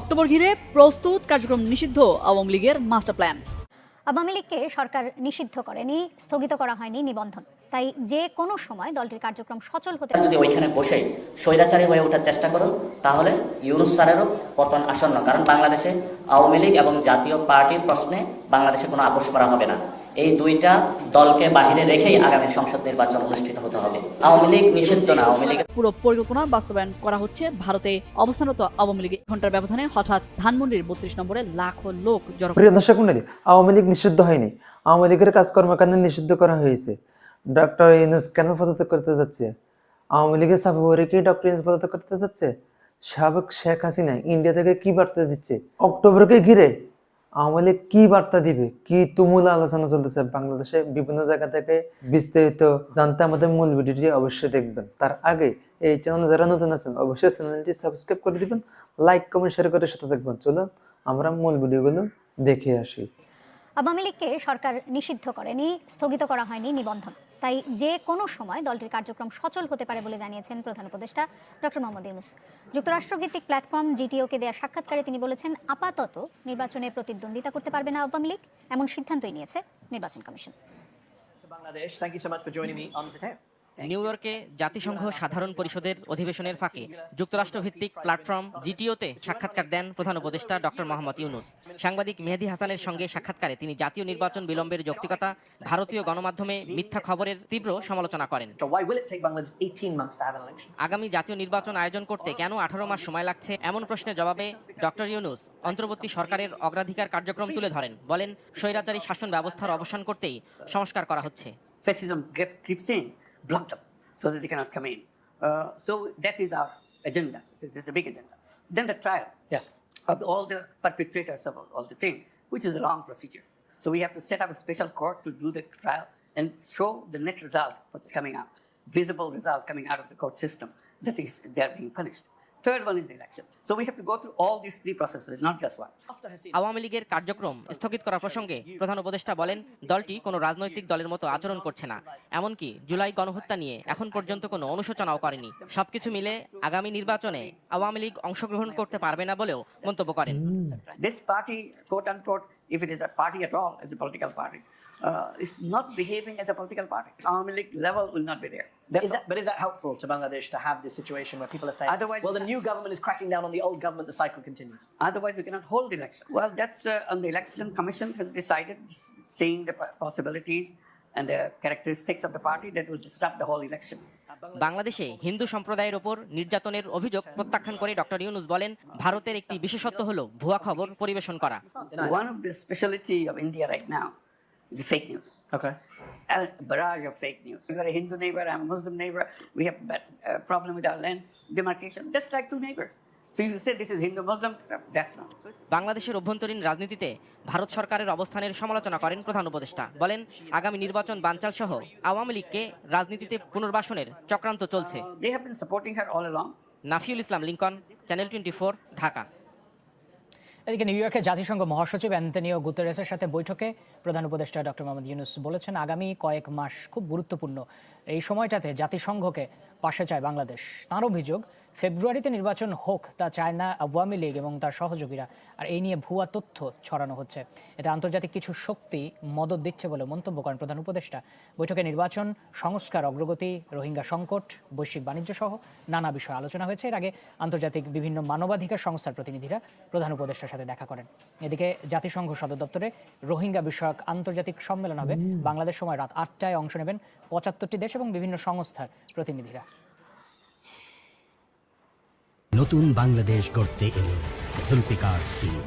October ঘিরে প্রস্তুত কার্যক্রম নিষিদ্ধ আওয়ামী লীগের মাস্টার প্ল্যান। আওয়ামী লীগকে সরকার নিষিদ্ধ করেনি স্থগিত করা হয়নি নিবন্ধন। তাই যে কোনো সময় দলটির কার্যক্রম সচল হতে যদি ওইখানে বসে স্বৈরাচারী হয়ে ওঠার চেষ্টা করুন তাহলে ইউনুস স্যারেরও পতন আসন্ন। কারণ বাংলাদেশে আওয়ামী লীগ এবং জাতীয় পার্টির প্রশ্নে বাংলাদেশে কোনো আপোষ করা হবে না। এই দুইটা দলকে বাহিরে রেখেই আগামী সংসদ নির্বাচন অনুষ্ঠিত হতে হবে। আওয়ামী লীগ নিষিদ্ধ না আওয়ামী লীগ পুরো পরিকল্পনা বাস্তবায়ন করা হচ্ছে ভারতে। অবস্থানরত আওয়ামী লীগ ঘণ্টার ব্যবধানে হঠাৎ ধানমন্ডির বত্রিশ নম্বরে লাখো লোক জড়ো প্রিয় দর্শক মন্ডলী আওয়ামী লীগ নিষিদ্ধ হয়নি। আওয়ামী লীগের কাজকর্ম কেন নিষিদ্ধ করা হয়েছে। ডক্টর ইউনুস কেন পদত্যাগ করতে যাচ্ছে? আওয়ামী লীগের সাফাবরে কি ডক্টর ইউনুস পদত্যাগ করতে যাচ্ছে? সাবেক শেখ হাসিনা ইন্ডিয়া থেকে কি বার্তা দিচ্ছে? অক্টোবরকে ঘিরে আওয়ামী লীগ কি বার্তা দিবে? কি তুমুল আলোচনা চলতেছে বাংলাদেশে? বিভিন্ন জায়গা থেকে বিস্তারিত জানতে আমাদের মূল ভিডিওটি অবশ্যই দেখবেন। তার আগে এই চ্যানেলে যারা নতুন আছেন, অবশ্যই চ্যানেলটি সাবস্ক্রাইব করে দিবেন লাইক কমেন্ট শেয়ার করে সাথে দেখবেন চলুন, আমরা মূল ভিডিওগুলো দেখে আসি। আওয়ামী লীগকে সরকার নিষিদ্ধ করেনি, স্থগিত করা হয়নি নিবন্ধন। তাই যে কোনো সময় দলটির কার্যক্রম সচল হতে পারে বলে জানিয়েছেন প্রধান উপদেষ্টা ডক্টর মোহাম্মদ ইউনুস যুক্তরাষ্ট্রভিত্তিক প্ল্যাটফর্ম জিটিওকে দেওয়া সাক্ষাৎকারে তিনি বলেছেন, আপাতত নির্বাচনে প্রতিদ্বন্দ্বিতা করতে পারবে না আওয়ামী লীগ, এমন সিদ্ধান্তই নিয়েছে নির্বাচন কমিশন. নিউ ইয়র্কে জাতিসংঘ সাধারণ পরিষদের অধিবেশনের ফাঁকে যুক্তরাষ্ট্রভিত্তিক প্ল্যাটফর্ম জিটিওতে সাক্ষাৎকার দেন প্রধান উপদেষ্টা ডক্টর মোহাম্মদ ইউনুস। সাংবাদিক মেহেদি হাসানের সঙ্গে সাক্ষাৎকারে তিনি জাতীয় নির্বাচন বিলম্বের যৌক্তিকতা ভারতীয় গণমাধ্যমে মিথ্যা খবরের তীব্র সমালোচনা করেন। So why will it take Bangladesh 18 months to have an election? আগামী জাতীয় নির্বাচন আয়োজন করতে কেন আঠারো মাস সময় লাগছে এমন প্রশ্নের জবাবে ডক্টর ইউনুস অন্তর্বর্তী সরকারের অগ্রাধিকার কার্যক্রম তুলে ধরেন। বলেন স্বৈরাচারী শাসন ব্যবস্থার অবসান করতেই সংস্কার করা হচ্ছে। Fascism in, block them so that they cannot come in. Uh, so that is our agenda. It's, it's a big agenda. Then the trial Yes. of all the perpetrators of all the thing, which is a long procedure. So we have to set up a special court to do the trial and show the net result, what's coming out, visible result coming out of the court system that is they are being punished. Awami এমনকি জুলাই গণহত্যা নিয়ে এখন পর্যন্ত কোনো অনুশোচনাও করেনি। সবকিছু মিলে আগামী নির্বাচনে আওয়ামী লীগ অংশগ্রহণ করতে পারবে না বলেও মন্তব্য করেন। Party uh, is not behaving as a political party. Army League level will not be there. That's Is that, but is that helpful to Bangladesh to have this situation where people are saying, Otherwise- well, the new government is cracking down on the old government, the cycle continues? all. Otherwise, we cannot hold the election. Well, that's uh, on the election commission has decided, s- seeing the po- possibilities and the characteristics of the party that will disrupt the whole election. বাংলাদেশে হিন্দু সম্প্রদায়ের ওপর নির্যাতনের অভিযোগ প্রত্যাখ্যান করে doctor Yunus বলেন ভারতের একটি বিশেষত্ব হলো ভুয়া খবর পরিবেশন করা One of the specialty of India right now is fake news. Okay. A barrage of fake news. You got a Hindu neighbor, I'm a Muslim neighbor. We have a uh, problem with our land demarcation. Just like two neighbors. বাংলাদেশের অভ্যন্তরীণ রাজনীতিতে ভারত সরকারের অবস্থানের সমালোচনা করেন প্রধান উপদেষ্টা বলেন আগামী নির্বাচন বানচাল সহ আওয়ামী লীগকে রাজনীতিতে পুনর্বাসনের চক্রান্ত চলছে Nafiul Islam Lincoln channel twenty four Dhaka এদিকে নিউ ইয়র্কে জাতিসংঘ মহাসচিব অ্যান্থনিও গুতারেসের সাথে বৈঠকে প্রধান উপদেষ্টা ডক্টর মোহাম্মদ ইউনুস বলেছেন, আগামী কয়েক মাস খুব গুরুত্বপূর্ণ। এই সময়টাতে জাতিসংঘকে পাশে চায় বাংলাদেশ। তাঁর অভিযোগ, ফেব্রুয়ারিতে নির্বাচন হোক, তা চায় না আওয়ামী লীগ এবং তার সহযোগীরা। আর এই নিয়ে ভুয়া তথ্য ছড়ানো হচ্ছে। এতে আন্তর্জাতিক কিছু শক্তি মদত দিচ্ছে বলে মন্তব্য করেন প্রধান উপদেষ্টা। বৈঠকে নির্বাচন, সংস্কার, অগ্রগতি, রোহিঙ্গা সংকট, বৈশ্বিক বাণিজ্য সহ নানা বিষয়ে আলোচনা হয়েছে। এর আগে আন্তর্জাতিক বিভিন্ন মানবাধিকার সংস্থার প্রতিনিধিরা প্রধান উপদেষ্টার সাথে দেখা করেন। এদিকে জাতিসংঘ সদর দপ্তরে রোহিঙ্গা বিষয়ক আন্তর্জাতিক সম্মেলন হবে। বাংলাদেশ সময় রাত আটটায় অংশ নেবেন পঁচাত্তরটি দেশ এবং বিভিন্ন সংস্থার প্রতিনিধিরা। নতুন বাংলাদেশ গড়তে এলো জুলফিকার স্টিল।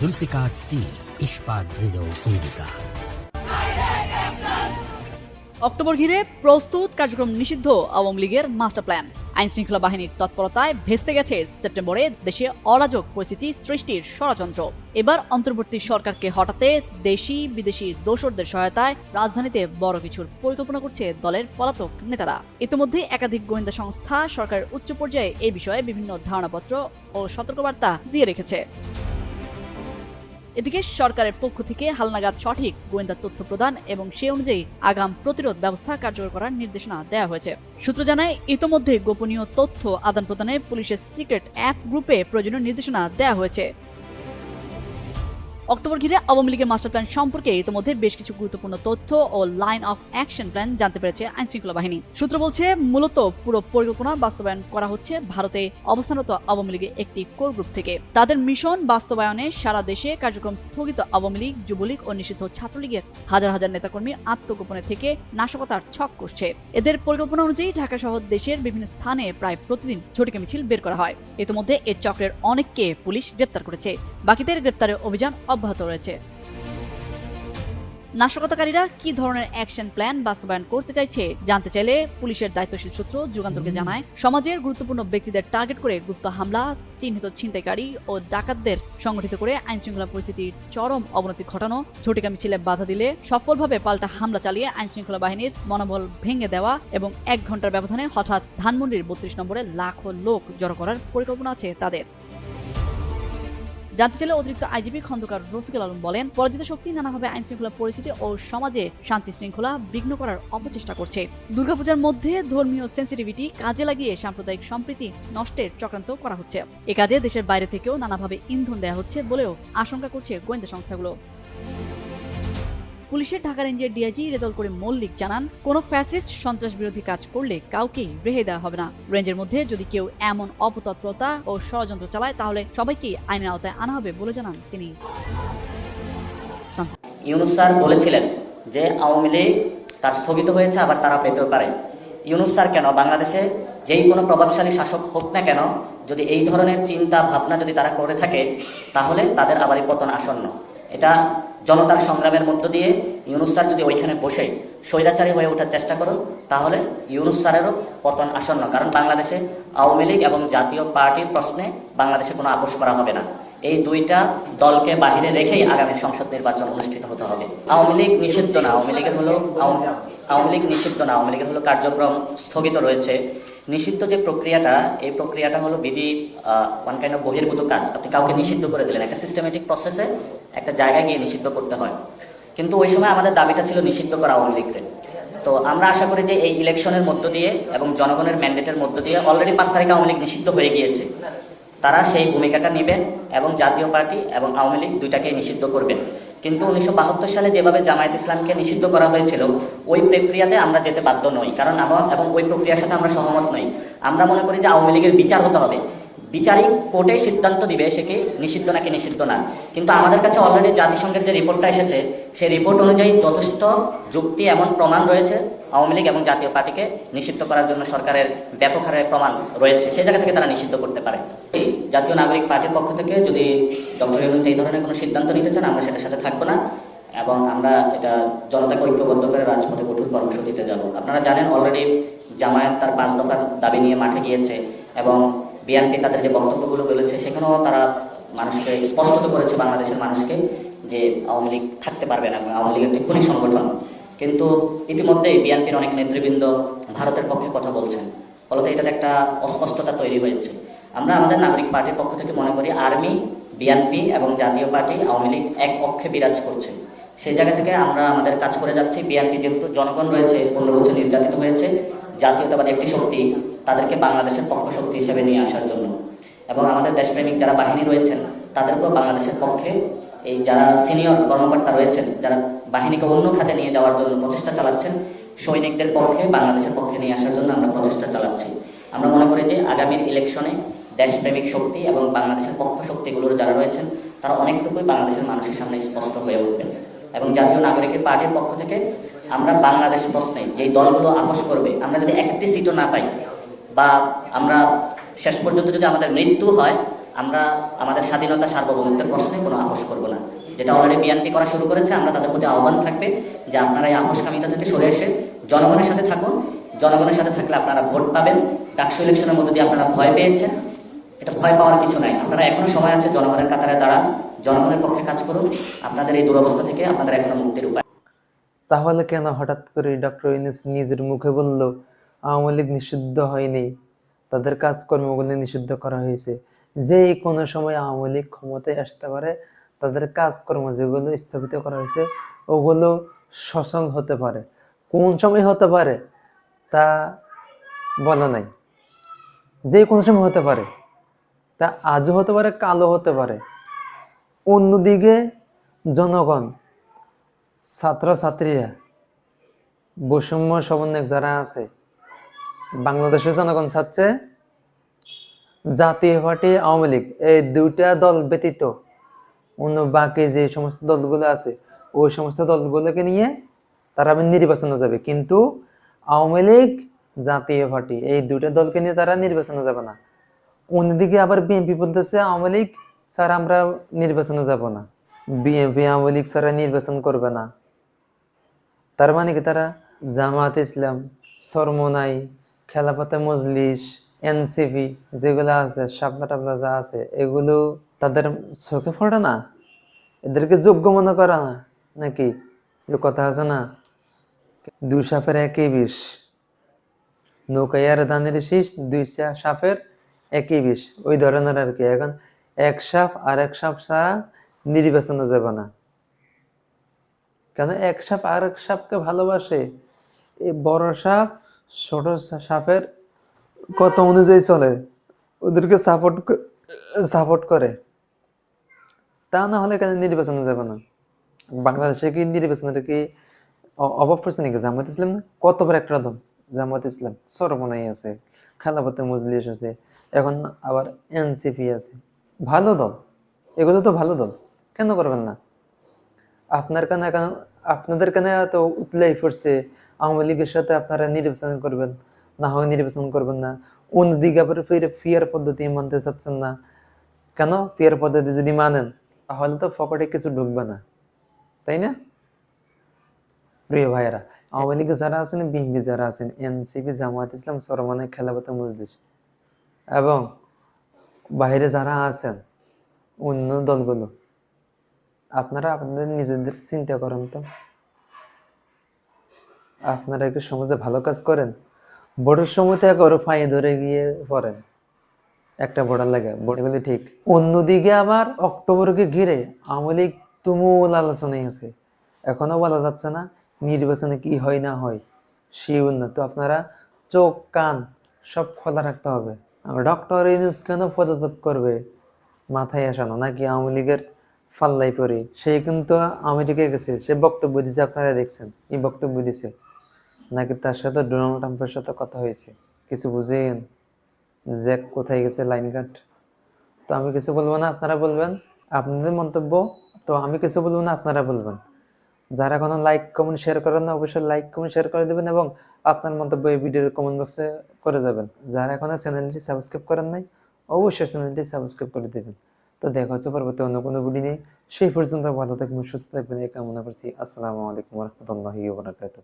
জুলফিকার স্টিল ইস্পাত দৃঢ় অঙ্গীকার। অক্টোবর ঘিরে প্রস্তুত কার্যক্রম নিষিদ্ধ আওয়ামী লীগের মাস্টার প্ল্যান। আইন শৃঙ্খলা বাহিনীর তৎপরতায় ভেস্তে গেছে সেপ্টেম্বরে দেশে অরাজক পরিস্থিতি সৃষ্টির ষড়যন্ত্র। এবার অন্তর্বর্তী সরকারকে হটাতে দেশি বিদেশি দোসরদের সহায়তায় রাজধানীতে বড় কিছুর পরিকল্পনা করছে দলের পলাতক নেতারা। ইতিমধ্যে একাধিক গোয়েন্দা সংস্থা, সরকারের উচ্চ পর্যায়ে এ বিষয়ে বিভিন্ন ধারণাপত্র ও সতর্কবার্তা দিয়ে রেখেছে। এদিকে সরকারের পক্ষ থেকে হালনাগাদ সঠিক গোয়েন্দা তথ্য প্রদান এবং সে অনুযায়ী আগাম প্রতিরোধ ব্যবস্থা কার্যকর করার নির্দেশনা দেওয়া হয়েছে। সূত্র জানায়, ইতোমধ্যে গোপনীয় তথ্য আদান প্রদানে পুলিশের সিক্রেট অ্যাপ গ্রুপে প্রয়োজনীয় নির্দেশনা দেওয়া হয়েছে। অক্টোবর ঘিরে আওয়ামী লীগের মাস্টার প্ল্যান সম্পর্কে ইতিমধ্যে বেশ কিছু গুরুত্বপূর্ণ তথ্য ও লাইন অফ অ্যাকশন প্ল্যান জানতে পেরেছে আইনশৃঙ্খলা বাহিনী। সূত্র বলছে, মূলত পুরো পরিকল্পনা বাস্তবায়ন করা হচ্ছে ভারতে অবস্থানরত আওয়ামী লীগের একটি কোর গ্রুপ থেকে। তাদের মিশন বাস্তবায়নে সারা দেশে কার্যক্রম স্থগিত আওয়ামী লীগ, যুবলীগ ও নিষিদ্ধ ছাত্রলীগের হাজার হাজার নেতাকর্মী আত্মগোপনে থেকে নাশকতার ছক করছে। এদের পরিকল্পনা অনুযায়ী ঢাকা সহ দেশের বিভিন্ন স্থানে প্রায় প্রতিদিন ঝটিকা মিছিল বের করা হয়। ইতিমধ্যে এর চক্রের অনেককে পুলিশ গ্রেপ্তার করেছে। বাকিদের গ্রেপ্তারের অভিযান অব্যাহত রয়েছে। নাশকতাকারীরা কি ধরনের অ্যাকশন প্ল্যান বাস্তবায়ন করতে চাইছে জানতে চাইলে পুলিশের দায়িত্বশীল সূত্র যুগান্তরকে জানায়। সমাজের গুরুত্বপূর্ণ ব্যক্তিদের টার্গেট করে গুপ্ত হামলা চিহ্নিত ছিনতাইকারী ও ডাকাতদের সংগঠিত করে আইন শৃঙ্খলা পরিস্থিতির চরম অবনতি ঘটানো ঝটিকা মিছিলে বাধা দিলে সফলভাবে পাল্টা হামলা চালিয়ে আইন শৃঙ্খলা বাহিনীর মনোবল ভেঙে দেওয়া এবং এক ঘণ্টার ব্যবধানে হঠাৎ ধানমন্ডির বত্রিশ নম্বরে লাখো লোক জড়ো করার পরিকল্পনা আছে তাদের। জানতে চাইলে অতিরিক্ত আইজিপি খন্দকার রফিকুল আলম বলেন, পরাজিত শক্তি নানাভাবে আইন শৃঙ্খলা পরিস্থিতি ও সমাজে শান্তি শৃঙ্খলা বিঘ্ন করার অপচেষ্টা করছে। দুর্গাপূজার মধ্যে ধর্মীয় সেন্সিটিভিটি কাজে লাগিয়ে সাম্প্রদায়িক সম্প্রীতি নষ্টের চক্রান্ত করা হচ্ছে। এ কাজে দেশের বাইরে থেকেও নানাভাবে ইন্ধন দেওয়া হচ্ছে বলেও আশঙ্কা করছে গোয়েন্দা সংস্থাগুলো। পুলিশের ঢাকা রেঞ্জের ডিআইজি রেদল করে মল্লিক জানান, কোনো ফ্যাসিস্ট সন্ত্রাস বিরোধী কাজ করলে কাউকেই রেহে দেওয়া হবে না। রেঞ্জের মধ্যে যদি কেউ এমন অপতৎপরতা ও ষড়যন্ত্র চালায়, তাহলে সবাইকেই আইনের আওতায় আনা হবে বলে জানান তিনি। ইউনুস স্যার বলেছিলেন যে আওয়ামী লীগ তার স্থগিত হয়েছে, আবার তারা পেতেও পারে। ইউনুস স্যার, কেন বাংলাদেশে যেই কোনো প্রভাবশালী শাসক হোক না কেন, যদি এই ধরনের চিন্তা ভাবনা যদি তারা করে থাকে, তাহলে তাদের আবারই পতন আসন্ন। এটা জনতার সংগ্রামের মধ্য দিয়ে ইউনুস স্যার যদি ওইখানে বসে স্বৈরাচারী হয়ে ওঠার চেষ্টা করুন, তাহলে ইউনুস স্যারেরও পতন আসন্ন। কারণ বাংলাদেশে আওয়ামী লীগ এবং জাতীয় পার্টির প্রশ্নে বাংলাদেশে কোনো আপোষ করা হবে না। এই দুইটা দলকে বাহিরে রেখেই আগামী সংসদ নির্বাচন অনুষ্ঠিত হতে হবে। আওয়ামী লীগ নিষিদ্ধ না, আওয়ামী লীগের হলো আওয়ামী- লীগ নিষিদ্ধ না, আওয়ামী লীগের হলো কার্যক্রম স্থগিত রয়েছে। নিষিদ্ধ যে প্রক্রিয়াটা, এই প্রক্রিয়াটা হলো বিধি ওয়ান কাইন্ড অফ বহির্ভূত কাজ। আপনি কাউকে নিষিদ্ধ করে দিলেন, একটা সিস্টেমেটিক প্রসেসে একটা জায়গায় গিয়ে নিষিদ্ধ করতে হয়। কিন্তু ওই সময় আমাদের দাবিটা ছিল নিষিদ্ধ করা আওয়ামী লীগকে তো আমরা আশা করি যে এই ইলেকশনের মধ্য দিয়ে এবং জনগণের ম্যান্ডেটের মধ্য দিয়ে অলরেডি পাঁচ তারিখে আওয়ামী লীগ নিষিদ্ধ হয়ে গিয়েছে। তারা সেই ভূমিকাটা নেবেন এবং জাতীয় পার্টি এবং আওয়ামী লীগ দুইটাকে নিষিদ্ধ করবেন। কিন্তু উনিশশো বাহাত্তর সালে যেভাবে জামায়াত ইসলামকে নিষিদ্ধ করা হয়েছিল, ওই প্রক্রিয়াতে আমরা যেতে বাধ্য নই। কারণ আমরা এবং ওই প্রক্রিয়ার সাথে আমরা সহমত নই। আমরা মনে করি যে আওয়ামী লীগের বিচার হতে হবে। বিচারিক কোর্টে সিদ্ধান্ত দিবে সে কি নিষিদ্ধ নাকি নিষিদ্ধ না। কিন্তু আমাদের কাছে অলরেডি জাতিসংঘের যে রিপোর্টটা এসেছে, সেই রিপোর্ট অনুযায়ী যথেষ্ট যুক্তি এমন প্রমাণ রয়েছে আওয়ামী লীগ এবং জাতীয় পার্টিকে নিষিদ্ধ করার জন্য সরকারের ব্যাপক হারে প্রমাণ রয়েছে। সেই জায়গা থেকে তারা নিষিদ্ধ করতে পারে। জাতীয় নাগরিক পার্টির পক্ষ থেকে যদি ডক্টর ইউনুস এই ধরনের কোনো সিদ্ধান্ত নিতে চান, আমরা সেটার সাথে থাকব না এবং আমরা এটা জনতাকে ঐক্যবদ্ধ করে রাজপথে কঠোর কর্মসূচিতে যাব। আপনারা জানেন অলরেডি জামায়াত তার পাঁচ দফার দাবি নিয়ে মাঠে গিয়েছে এবং বিএনপি তাদের যে বক্তব্যগুলো বলেছে, সেখানেও তারা মানুষকে স্পষ্ট করেছে, বাংলাদেশের মানুষকে, যে আওয়ামী লীগ থাকতে পারবে না আওয়ামী লীগের একটি খুনি সংগঠন। কিন্তু ইতিমধ্যেই বিএনপির অনেক নেতৃবৃন্দ ভারতের পক্ষে কথা বলছেন। ফলত এটাতে একটা অস্পষ্টতা তৈরি হয়েছে। আমরা আমাদের নাগরিক পার্টির পক্ষ থেকে মনে করি, আর্মি বিএনপি এবং জাতীয় পার্টি আওয়ামী লীগ এক পক্ষে বিরাজ করছে। সেই জায়গা থেকে আমরা আমাদের কাজ করে যাচ্ছি। বিএনপি যেহেতু জনগণ রয়েছে, পনেরো বছর নির্যাতিত হয়েছে জাতীয়তাবাদী একটি শক্তি তাদেরকে বাংলাদেশের পক্ষ শক্তি হিসেবে নিয়ে আসার জন্য। এবং আমাদের দেশপ্রেমিক যারা বাহিনী রয়েছেন, তাদেরকেও বাংলাদেশের পক্ষে এই যারা সিনিয়র কর্মকর্তা রয়েছেন, যারা বাহিনীকে অন্য খাতে নিয়ে যাওয়ার জন্য প্রচেষ্টা চালাচ্ছেন, সৈনিকদের পক্ষে, বাংলাদেশের পক্ষে নিয়ে আসার জন্য আমরা প্রচেষ্টা চালাচ্ছি। আমরা মনে করি যে আগামীর ইলেকশনে দেশপ্রেমিক শক্তি এবং বাংলাদেশের পক্ষ শক্তিগুলোর যারা রয়েছেন, তারা অনেকটুকুই বাংলাদেশের মানুষের সামনে স্পষ্ট হয়ে উঠবেন। এবং জাতীয় নাগরিকের পার্টির পক্ষ থেকে আমরা বাংলাদেশ প্রশ্নে যেই দলগুলো আপোষ করবে, আমরা যদি একটি সিটও না পাই বা আমরা শেষ পর্যন্ত যদি আমাদের মৃত্যু হয়, আমরা আমাদের স্বাধীনতা সার্বভৌমত্বের প্রশ্নে কোনো আপোষ করব না। যেটা অলরেডি বিএনপি করা শুরু করেছে, আমরা তাদের প্রতি আহ্বান থাকবে যে আপনারা এই আপোষকামিতা থেকে সরে এসে জনগণের সাথে থাকুন। জনগণের সাথে থাকলে আপনারা ভোট পাবেন। ডাকসু ইলেকশনের মধ্যে দিয়ে আপনারা ভয় পেয়েছেন। এটা ভয় পাওয়ার কিছু নাই। আপনারা এখনও সময় আছে, জনগণের কাতারে দাঁড়ান। জনগণের পক্ষে কাজ করুন। আপনাদের এই দুরবস্থা থেকে আপনাদের এখনও মুক্তির উপায় তাহলে কেন হঠাৎ করে ডক্টর ইউনুস নিজের মুখে বলল, আওয়ামী লীগ নিষিদ্ধ হয়নি তাদের কাজকর্মগুলি নিষিদ্ধ করা হয়েছে। যে কোনো সময় আওয়ামী লীগ ক্ষমতায় আসতে পারে, তাদের কাজকর্ম যেগুলো স্থাপিত করা হয়েছে, ওগুলো সচল হতে পারে। কোন সময় হতে পারে, তা বলা নাই। যে কোনো সময় হতে পারে, তা আজও হতে পারে কালো হতে পারে। অন্যদিকে জনগণ ছাত্রছাত্রীরা বৈষম্য সমন্বয়ক যারা আছে বাংলাদেশের জনগণ চাচ্ছে জাতীয় পার্টি আওয়ামী লীগ। এই দুইটা দল ব্যতীত অন্য বাকি যে সমস্ত দলগুলো আছে, ওই সমস্ত দলগুলোকে নিয়ে তারা নির্বাচনে যাবে। কিন্তু আওয়ামী লীগ, জাতীয় পার্টি, এই দুইটা দলকে নিয়ে তারা নির্বাচনে যাবে না। অন্যদিকে আবার বিএনপি বলতেছে, আওয়ামী লীগ স্যার আমরা নির্বাচনে যাব না। বিএনপি আওয়ামী লীগ ছাড়া নির্বাচন করবে না। তার মানে কি তারা? জামাত ইসলাম, সরমোনাই খেলাপাতে মজলিস, এনসিপি যেগুলো আছে শাপলা টাপলা যা আছে, এগুলো তাদের চোখে ফোটে না? এদেরকে যোগ্য মনে করা না? নাকি? যে কথা আছে না? দুই সাপের একই বিষ। নৌকায় আর ধানের শীষ, দুই সাপের একই বিষ। ওই ধরনের আর কি। এখন এক সাপ আর এক সাপ ছাড়া নির্বাচনে যাবে না। কেন এক সাপ আর এক সাপকে ভালোবাসে? বড় সাপ, ছোট সাপের কত অনুযায়ী চলে। ওদেরকে সাপোর্ট সাপোর্ট করে। তা না হলে কেন নির্বাচনে যাবে না? বাংলাদেশে কি নির্বাচনের কি অভাব পড়ছে নাকি? জামাত ইসলাম না? কত বড় একটা দল জামাত ইসলাম সরমনাই আছে। খেলাপথে মজলিস আছে। এখন আবার এনসিপি আছে। ভালো দল? এগুলো তো ভালো দল। কেন করবেন না? আপনার কেন আপনাদের কেন এত উতলাই পড়ছে? আওয়ামী লীগের সাথে আপনারা নির্বাচন করবেন, না হয় নির্বাচন করবেন না। অন্যদিকে আবার ফিরে ফিয়ার পদ্ধতি মানতে চাচ্ছেন না। কেন? ফিয়ার পদ্ধতি যদি মানেন, তাহলে তো ফকটে কিছু ঢুকবে না। তাই না? প্রিয় ভাইয়েরা, আওয়ামী লীগে যারা আছেন, বিএনপি যারা আছেন, এনসিপি, জামায়াত ইসলাম সরমানে খেলাপথে মজলিস। এবং বাইরে যারা আছেন, অন্য দলগুলো আপনারা আপনাদের নিজেদের চিন্তা করেন তো। আপনারা কি সমাজে ভালো কাজ করেন। বড়োর সময় থেকে ওর পায়ে ধরে গিয়ে পড়েন। একটা বড়ার লাগে বলে ঠিক। অন্যদিকে আবার অক্টোবরকে ঘিরে আওয়ামী লীগ তুমুল আলোচনায় আছে। এখনও বলা যাচ্ছে না নির্বাচনে কি হয় না হয়। সেই উন্নত আপনারা চোখ, কান সব খোলা রাখতে হবে। ডক্টর ইউনুস কেন পদত্যাগ করবে? মাথায় আসানো নাকি আওয়ামী লীগের ফাল্লাই পরে সে কিন্তু আমেরিকায় গেছে। সে বক্তব্য দিছে, আপনারা দেখছেন। এই বক্তব্য দিছে। নাকি তার সাথে ডোনাল্ড ট্রাম্পের সাথে কথা হয়েছে? কিছু বুঝেন? জ্যাক কোথায় গেছে লাইন কাট? তো আমি কিছু বলব না, আপনারা বলবেন। আপনাদের মন্তব্য? তো আমি কিছু বলব না, আপনারা বলবেন। যারা কোনো লাইক কমেন্ট শেয়ার করেন না, অবশ্যই লাইক কমেন্ট শেয়ার করে দেবেন এবং আপনার মন্তব্য এই ভিডিওর কমেন্ট বক্সে করে যাবেন। যারা এখনও চ্যানেলটি সাবস্ক্রাইব করেন নাই, অবশ্যই চ্যানেলটি সাবস্ক্রাইব করে দেবেন। তো দেখা হচ্ছে পরবর্তী অন্য কোনো ভিডিও নিয়ে। সেই পর্যন্ত ভালো থাকবেন, সুস্থ থাকবেন, এই কামনা করছি। আসসালামু আলাইকুম রহমতুল্লাহি